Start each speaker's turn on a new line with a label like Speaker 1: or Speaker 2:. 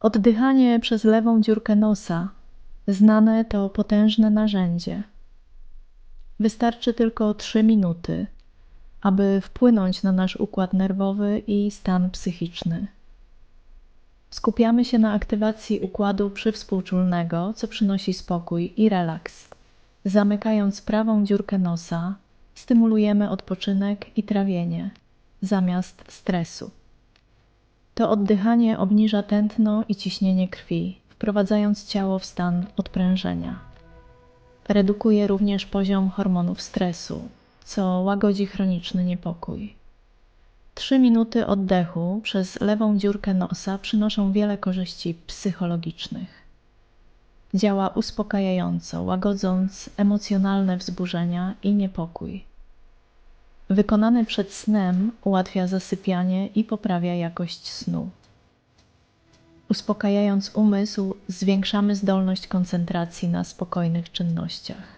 Speaker 1: Oddychanie przez lewą dziurkę nosa. Znane to potężne narzędzie. Wystarczy tylko 3 minuty, aby wpłynąć na nasz układ nerwowy i stan psychiczny. Skupiamy się na aktywacji układu przywspółczulnego, co przynosi spokój i relaks. Zamykając prawą dziurkę nosa, stymulujemy odpoczynek i trawienie zamiast stresu. To oddychanie obniża tętno i ciśnienie krwi, wprowadzając ciało w stan odprężenia. Redukuje również poziom hormonów stresu, co łagodzi chroniczny niepokój. Trzy minuty oddechu przez lewą dziurkę nosa przynoszą wiele korzyści psychologicznych. Działa uspokajająco, łagodząc emocjonalne wzburzenia i niepokój. Wykonany przed snem ułatwia zasypianie i poprawia jakość snu. Uspokajając umysł, zwiększamy zdolność koncentracji na spokojnych czynnościach.